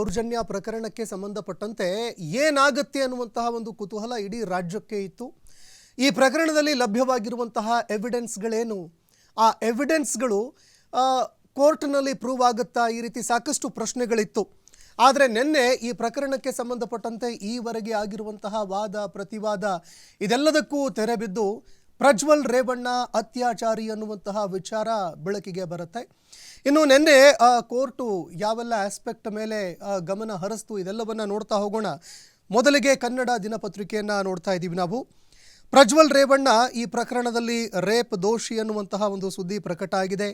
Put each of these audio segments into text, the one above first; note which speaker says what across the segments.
Speaker 1: ದೌರ್ಜನ್ಯ ಪ್ರಕರಣಕ್ಕೆ ಸಂಬಂಧಪಟ್ಟಂತೆ ಏನಾಗುತ್ತೆ ಅನ್ನುವಂತಹ ಒಂದು ಕುತೂಹಲ ಇಡೀ ರಾಜ್ಯಕ್ಕೆ ಇತ್ತು. ಈ ಪ್ರಕರಣದಲ್ಲಿ ಲಭ್ಯವಾಗಿರುವಂತಹ ಎವಿಡೆನ್ಸ್ಗಳೇನು ಆ ಎವಿಡೆನ್ಸ್ಗಳು ಕೋರ್ಟ್ನಲ್ಲಿ ಪ್ರೂವ್ ಆಗುತ್ತಾ? ಈ ರೀತಿ ಸಾಕಷ್ಟು ಪ್ರಶ್ನೆಗಳಿತ್ತು. ಆದರೆ ನಿನ್ನೆ ಈ ಪ್ರಕರಣಕ್ಕೆ ಸಂಬಂಧಪಟ್ಟಂತೆ ಈವರೆಗೆ ಆಗಿರುವಂತಹ ವಾದ, ಪ್ರತಿವಾದ, ಇದೆಲ್ಲದಕ್ಕೂ ತೆರೆಬಿದ್ದು ಪ್ರಜ್ವಲ್ ರೇವಣ್ಣ ಅತ್ಯಾಚಾರಿ ಅನ್ನುವಂತಹ ವಿಚಾರ ಬೆಳಕಿಗೆ ಬರುತ್ತೆ. ಇನ್ನು ನಿನ್ನೆ ಕೋರ್ಟು ಯಾವೆಲ್ಲ ಆಸ್ಪೆಕ್ಟ್ ಮೇಲೆ ಗಮನ ಹರಿಸ್ತು, ಇದೆಲ್ಲವನ್ನ ನೋಡ್ತಾ ಹೋಗೋಣ. ಮೊದಲಿಗೆ ಕನ್ನಡ ದಿನಪತ್ರಿಕೆಯನ್ನ ನೋಡ್ತಾ ಇದ್ದೀವಿ ನಾವು. ಪ್ರಜ್ವಲ್ ರೇವಣ್ಣ ಈ ಪ್ರಕರಣದಲ್ಲಿ ರೇಪ್ ದೋಷಿ ಎನ್ನುವಂತಹ ಒಂದು ಸುದ್ದಿ ಪ್ರಕಟ ಆಗಿದೆ.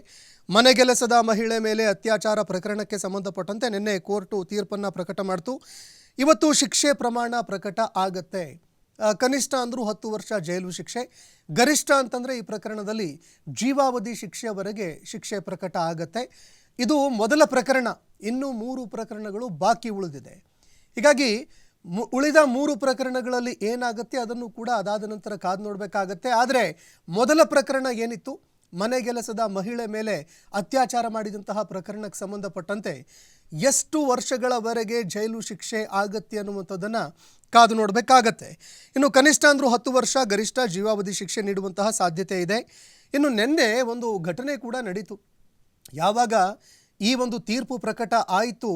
Speaker 1: ಮನೆಗೆಲಸದ ಮಹಿಳೆ ಮೇಲೆ ಅತ್ಯಾಚಾರ ಪ್ರಕರಣಕ್ಕೆ ಸಂಬಂಧಪಟ್ಟಂತೆ ನಿನ್ನೆ ಕೋರ್ಟು ತೀರ್ಪನ್ನು ಪ್ರಕಟ ಮಾಡ್ತು. ಇವತ್ತು ಶಿಕ್ಷೆ ಪ್ರಮಾಣ ಪ್ರಕಟ ಆಗತ್ತೆ. ಕನಿಷ್ಠ ಅಂದರೂ ಹತ್ತು ವರ್ಷ ಜೈಲು ಶಿಕ್ಷೆ. ಗರಿಷ್ಠ ಅಂತಂದರೆ ಈ ಪ್ರಕರಣದಲ್ಲಿ ಜೀವಾವಧಿ ಶಿಕ್ಷೆಯವರೆಗೆ ಶಿಕ್ಷೆ ಪ್ರಕಟ ಆಗತ್ತೆ. ಇದು ಮೊದಲ ಪ್ರಕರಣ. ಇನ್ನೂ ಮೂರು ಪ್ರಕರಣಗಳು ಬಾಕಿ ಉಳಿದಿದೆ. ಹೀಗಾಗಿ ಉಳಿದ ಮೂರು ಪ್ರಕರಣಗಳಲ್ಲಿ ಏನಾಗುತ್ತೆ ಅದನ್ನು ಕೂಡ ಅದಾದ ನಂತರ ಕಾದು ನೋಡಬೇಕಾಗತ್ತೆ. ಆದರೆ ಮೊದಲ ಪ್ರಕರಣ ಏನಿತ್ತು? ಮನೆಗೆಲಸದ ಮಹಿಳೆ ಮೇಲೆ ಅತ್ಯಾಚಾರ ಮಾಡಿದಂತಹ ಪ್ರಕರಣಕ್ಕೆ ಸಂಬಂಧಪಟ್ಟಂತೆ ಎಷ್ಟು ವರ್ಷಗಳವರೆಗೆ ಜೈಲು ಶಿಕ್ಷೆ ಆಗತ್ತೆ ಅನ್ನುವಂಥದ್ದನ್ನು ಕಾದು ನೋಡಬೇಕಾಗತ್ತೆ. ಇನ್ನು ಕನಿಷ್ಠ ಅಂದರೂ ಹತ್ತು ವರ್ಷ ಗರಿಷ್ಠ ಜೀವಾವಧಿ ಶಿಕ್ಷೆ ನೀಡುವಂತಹ ಸಾಧ್ಯತೆ ಇದೆ. ಇನ್ನು ನಿನ್ನೆ ಒಂದು ಘಟನೆ ಕೂಡ ನಡೀತು. ಯಾವಾಗ ಈ ಒಂದು ತೀರ್ಪು ಪ್ರಕಟ ಆಯಿತು,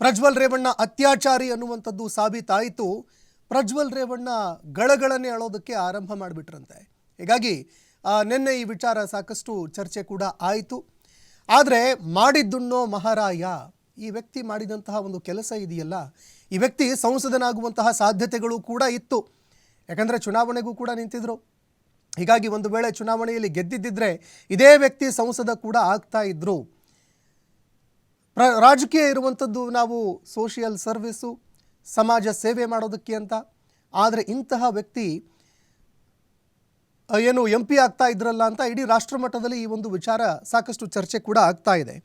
Speaker 1: ಪ್ರಜ್ವಲ್ ರೇವಣ್ಣ ಅತ್ಯಾಚಾರಿ ಅನ್ನುವಂಥದ್ದು ಸಾಬೀತಾಯಿತು, ಪ್ರಜ್ವಲ್ ರೇವಣ್ಣ ಗಳಗಳನ್ನೇ ಅಳೋದಕ್ಕೆ ಆರಂಭ ಮಾಡಿಬಿಟ್ರಂತೆ. ಹೀಗಾಗಿ ನಿನ್ನೆ ಈ ವಿಚಾರ ಸಾಕಷ್ಟು ಚರ್ಚೆ ಕೂಡ ಆಯಿತು. ಆದರೆ ಮಾಡಿದ್ದುಣ್ಣೋ ಮಹಾರಾಯ ಈ ವ್ಯಕ್ತಿ ಮಾಡಿದಂತಹ ಒಂದು ಕೆಲಸ ಇದೆಯಲ್ಲ, ಈ ವ್ಯಕ್ತಿ ಸಂಸದನಾಗುವಂತಹ ಸಾಧ್ಯತೆಗಳು ಕೂಡ ಇತ್ತು. ಯಾಕಂದರೆ ಚುನಾವಣೆಗೂ ಕೂಡ ನಿಂತಿದ್ರು. ಹೀಗಾಗಿ ಒಂದು ವೇಳೆ ಚುನಾವಣೆಯಲ್ಲಿ ಗೆದ್ದಿದ್ದಿದ್ರೆ ಇದೇ ವ್ಯಕ್ತಿ ಸಂಸದ ಕೂಡ ಆಗ್ತಾ ಇದ್ರು. ಪ್ರ, ರಾಜಕೀಯ ಇರುವಂಥದ್ದು ನಾವು ಸೋಷಿಯಲ್ ಸರ್ವಿಸು ಸಮಾಜ ಸೇವೆ ಮಾಡೋದಕ್ಕೆ ಅಂತ. ಆದರೆ ಇಂತಹ ವ್ಯಕ್ತಿ ಏನು ಎಂ ಪಿ ಆಗ್ತಾ ಇದ್ರಲ್ಲ ಅಂತ ಇಡೀ ರಾಷ್ಟ್ರಮಟ್ಟದಲ್ಲಿ ಈ ಒಂದು ವಿಚಾರ ಸಾಕಷ್ಟು ಚರ್ಚೆ ಕೂಡ ಆಗ್ತಾ ಇದೆ.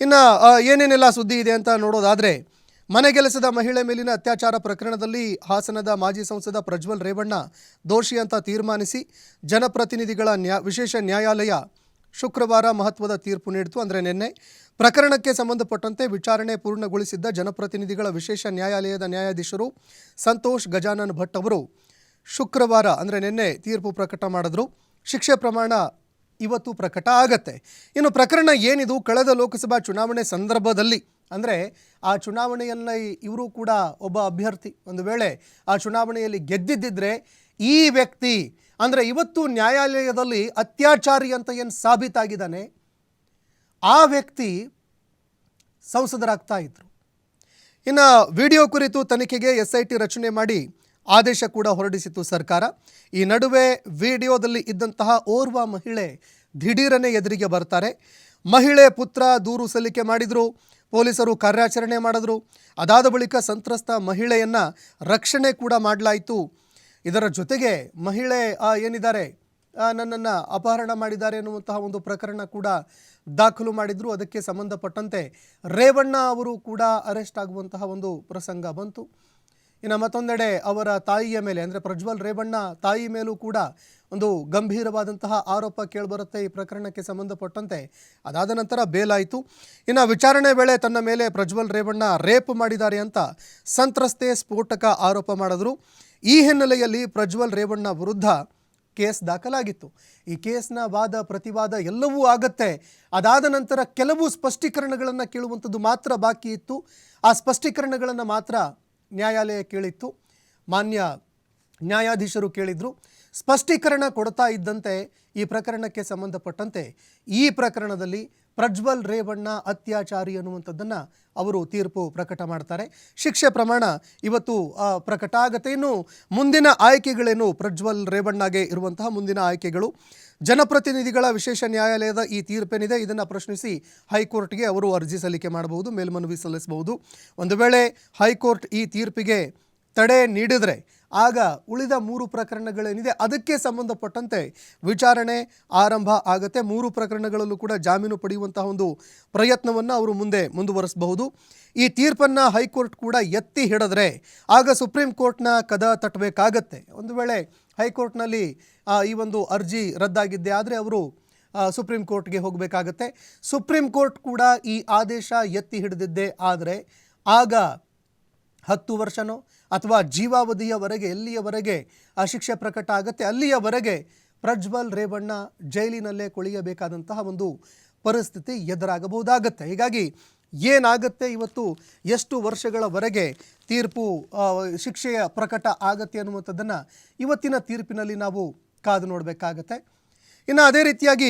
Speaker 1: ಇನ್ನು ಏನೇನೆಲ್ಲ ಸುದ್ದಿ ಇದೆ ಅಂತ ನೋಡೋದಾದರೆ ಮನೆಗೆಲಸದ ಮಹಿಳೆ ಮೇಲಿನ ಅತ್ಯಾಚಾರ ಪ್ರಕರಣದಲ್ಲಿ ಹಾಸನದ ಮಾಜಿ ಸಂಸದ ಪ್ರಜ್ವಲ್ ರೇವಣ್ಣ ದೋಷಿ ಅಂತ ತೀರ್ಮಾನಿಸಿ ಜನಪ್ರತಿನಿಧಿಗಳ ನ್ಯಾ, ವಿಶೇಷ ನ್ಯಾಯಾಲಯ ಶುಕ್ರವಾರ ಮಹತ್ವದ ತೀರ್ಪು ನೀಡಿತು. ಅಂದರೆ ನಿನ್ನೆ ಪ್ರಕರಣಕ್ಕೆ ಸಂಬಂಧಪಟ್ಟಂತೆ ವಿಚಾರಣೆ ಪೂರ್ಣಗೊಳಿಸಿದ್ದ ಜನಪ್ರತಿನಿಧಿಗಳ ವಿಶೇಷ ನ್ಯಾಯಾಲಯದ ನ್ಯಾಯಾಧೀಶರು ಸಂತೋಷ್ ಗಜಾನನ್ ಭಟ್ ಅವರು ಶುಕ್ರವಾರ, ಅಂದರೆ ನಿನ್ನೆ ತೀರ್ಪು ಪ್ರಕಟ ಮಾಡಿದ್ರು. ಶಿಕ್ಷೆ ಪ್ರಮಾಣ ಇವತ್ತು ಪ್ರಕಟ ಆಗತ್ತೆ. ಇನ್ನು ಪ್ರಕರಣ ಏನಿದು? ಕಳೆದ ಲೋಕಸಭಾ ಚುನಾವಣೆ ಸಂದರ್ಭದಲ್ಲಿ, ಅಂದರೆ ಆ ಚುನಾವಣೆಯನ್ನು ಇವರು ಕೂಡ ಒಬ್ಬ ಅಭ್ಯರ್ಥಿ. ಒಂದು ವೇಳೆ ಆ ಚುನಾವಣೆಯಲ್ಲಿ ಗೆದ್ದಿದ್ದಿದ್ರೆ ಈ ವ್ಯಕ್ತಿ, ಅಂದರೆ ಇವತ್ತು ನ್ಯಾಯಾಲಯದಲ್ಲಿ ಅತ್ಯಾಚಾರಿ ಅಂತ ಏನು ಸಾಬೀತಾಗಿದ್ದಾನೆ? ಆ ವ್ಯಕ್ತಿ ಸಂಸದರಾಗ್ತಾ ಇದ್ರು. ಇನ್ನು ವಿಡಿಯೋ ಕುರಿತು ತನಿಖೆಗೆ ಎಸ್ ಐ ಟಿ ರಚನೆ ಮಾಡಿ ಆದೇಶ ಕೂಡ ಹೊರಡಿಸಿತ್ತು ಸರ್ಕಾರ. ಈ ನಡುವೆ ವಿಡಿಯೋದಲ್ಲಿ ಇದ್ದಂತಹ ಓರ್ವ ಮಹಿಳೆ ದಿಢೀರನೆ ಎದುರಿಗೆ ಬರ್ತಾರೆ. ಮಹಿಳೆ ಪುತ್ರ ದೂರು ಸಲ್ಲಿಕೆ ಮಾಡಿದರು, ಪೊಲೀಸರು ಕಾರ್ಯಾಚರಣೆ ಮಾಡಿದ್ರು. ಅದಾದ ಬಳಿಕ ಸಂತ್ರಸ್ತ ಮಹಿಳೆಯನ್ನು ರಕ್ಷಣೆ ಕೂಡ ಮಾಡಲಾಯಿತು. ಇದರ ಜೊತೆಗೆ ಮಹಿಳೆ ಏನಿದ್ದಾರೆ? ನನ್ನನ್ನು ಅಪಹರಣ ಮಾಡಿದ್ದಾರೆ ಎನ್ನುವಂತಹ ಒಂದು ಪ್ರಕರಣ ಕೂಡ ದಾಖಲು ಮಾಡಿದ್ರು. ಅದಕ್ಕೆ ಸಂಬಂಧಪಟ್ಟಂತೆ ರೇವಣ್ಣ ಅವರು ಕೂಡ ಅರೆಸ್ಟ್ ಆಗುವಂತಹ ಒಂದು ಪ್ರಸಂಗ ಬಂತು. ಇನ್ನು ಮತ್ತೊಂದೆಡೆ ಅವರ ತಾಯಿಯ ಮೇಲೆ, ಅಂದರೆ ಪ್ರಜ್ವಲ್ ರೇವಣ್ಣ ತಾಯಿ ಮೇಲೂ ಕೂಡ ಒಂದು ಗಂಭೀರವಾದಂತಹ ಆರೋಪ ಕೇಳಿಬರುತ್ತೆ ಈ ಪ್ರಕರಣಕ್ಕೆ ಸಂಬಂಧಪಟ್ಟಂತೆ. ಅದಾದ ನಂತರ ಬೇಲಾಯಿತು. ಇನ್ನು ವಿಚಾರಣೆ ವೇಳೆ ತನ್ನ ಮೇಲೆ ಪ್ರಜ್ವಲ್ ರೇವಣ್ಣ ರೇಪ್ ಮಾಡಿದ್ದಾರೆ ಅಂತ ಸಂತ್ರಸ್ತೆ ಸ್ಫೋಟಕ ಆರೋಪ ಮಾಡಿದ್ರು. ಈ ಹಿನ್ನೆಲೆಯಲ್ಲಿ ಪ್ರಜ್ವಲ್ ರೇವಣ್ಣ ವಿರುದ್ಧ ಕೇಸ್ ದಾಖಲಾಗಿತ್ತು. ಈ ಕೇಸ್ನ ವಾದ, ಪ್ರತಿವಾದ ಎಲ್ಲವೂ ಆಗತ್ತೆ. ಅದಾದ ನಂತರ ಕೆಲವು ಸ್ಪಷ್ಟೀಕರಣಗಳನ್ನು ಕೇಳುವಂಥದ್ದು ಮಾತ್ರ ಬಾಕಿ ಇತ್ತು. ಆ ಸ್ಪಷ್ಟೀಕರಣಗಳನ್ನು ಮಾತ್ರ ನ್ಯಾಯಾಲಯ ಕೇಳಿತ್ತು. ಮಾನ್ಯ ನ್ಯಾಯಾಧೀಶರು ಕೇಳಿದರು, ಸ್ಪಷ್ಟೀಕರಣ ಕೊಡ್ತಾ ಇದ್ದಂತೆ ಈ ಪ್ರಕರಣಕ್ಕೆ ಸಂಬಂಧಪಟ್ಟಂತೆ, ಈ ಪ್ರಕರಣದಲ್ಲಿ ಪ್ರಜ್ವಲ್ ರೇವಣ್ಣ ಅತ್ಯಾಚಾರಿ ಅನ್ನುವಂಥದ್ದನ್ನು ಅವರು ತೀರ್ಪು ಪ್ರಕಟ ಮಾಡ್ತಾರೆ. ಶಿಕ್ಷೆ ಪ್ರಮಾಣ ಇವತ್ತು ಪ್ರಕಟ ಮುಂದಿನ ಆಯ್ಕೆಗಳೇನು ಪ್ರಜ್ವಲ್ ರೇವಣ್ಣಗೆ ಇರುವಂತಹ ಮುಂದಿನ ಆಯ್ಕೆಗಳು. ಜನಪ್ರತಿನಿಧಿಗಳ ವಿಶೇಷ ನ್ಯಾಯಾಲಯದ ಈ ತೀರ್ಪೇನಿದೆ, ಇದನ್ನು ಪ್ರಶ್ನಿಸಿ ಹೈಕೋರ್ಟ್ಗೆ ಅವರು ಅರ್ಜಿ ಸಲ್ಲಿಕೆ ಮಾಡಬಹುದು, ಮೇಲ್ಮನವಿ ಸಲ್ಲಿಸಬಹುದು. ಒಂದು ವೇಳೆ ಹೈಕೋರ್ಟ್ ಈ ತೀರ್ಪಿಗೆ ತಡೆ ನೀಡಿದರೆ ಆಗ ಉಳಿದ ಮೂರು ಪ್ರಕರಣಗಳೇನಿದೆ ಅದಕ್ಕೆ ಸಂಬಂಧಪಟ್ಟಂತೆ ವಿಚಾರಣೆ ಆರಂಭ ಆಗುತ್ತೆ. ಮೂರು ಪ್ರಕರಣಗಳಲ್ಲೂ ಕೂಡ ಜಾಮೀನು ಪಡೆಯುವಂತಹ ಒಂದು ಪ್ರಯತ್ನವನ್ನು ಅವರು ಮುಂದೆ ಮುಂದುವರಿಸಬಹುದು. ಈ ತೀರ್ಪನ್ನು ಹೈಕೋರ್ಟ್ ಕೂಡ ಎತ್ತಿ ಹಿಡಿದ್ರೆ ಆಗ ಸುಪ್ರೀಂ ಕೋರ್ಟ್ನ ಕದ ತಟ್ಟಬೇಕಾಗತ್ತೆ. ಒಂದು ವೇಳೆ ಹೈಕೋರ್ಟ್ನಲ್ಲಿ ಈ ಒಂದು ಅರ್ಜಿ ರದ್ದಾಗಿದ್ದೆ ಆದರೆ ಅವರು ಸುಪ್ರೀಂ ಕೋರ್ಟ್ಗೆ ಹೋಗಬೇಕಾಗತ್ತೆ. ಸುಪ್ರೀಂ ಕೋರ್ಟ್ ಕೂಡ ಈ ಆದೇಶ ಎತ್ತಿ ಹಿಡಿದಿದ್ದೆ ಆದರೆ ಆಗ ಹತ್ತು ವರ್ಷನೋ ಅಥವಾ ಜೀವಾವಧಿಯವರೆಗೆ, ಎಲ್ಲಿಯವರೆಗೆ ಆ ಶಿಕ್ಷೆ ಪ್ರಕಟ ಆಗುತ್ತೆ, ಅಲ್ಲಿಯವರೆಗೆ ಪ್ರಜ್ವಲ್ ರೇವಣ್ಣ ಜೈಲಿನಲ್ಲೇ ಕೊಳೆಯಬೇಕಾದಂತಹ ಒಂದು ಪರಿಸ್ಥಿತಿ ಎದುರಾಗಬಹುದಾಗತ್ತೆ. ಹೀಗಾಗಿ ಏನಾಗುತ್ತೆ ಇವತ್ತು? ಎಷ್ಟು ವರ್ಷಗಳವರೆಗೆ ತೀರ್ಪು ಶಿಕ್ಷೆಯ ಪ್ರಕಟ ಆಗತ್ತೆ ಅನ್ನುವಂಥದ್ದನ್ನು ಇವತ್ತಿನ ತೀರ್ಪಿನಲ್ಲಿ ನಾವು ಕಾದು ನೋಡಬೇಕಾಗತ್ತೆ. ಇನ್ನು ಅದೇ ರೀತಿಯಾಗಿ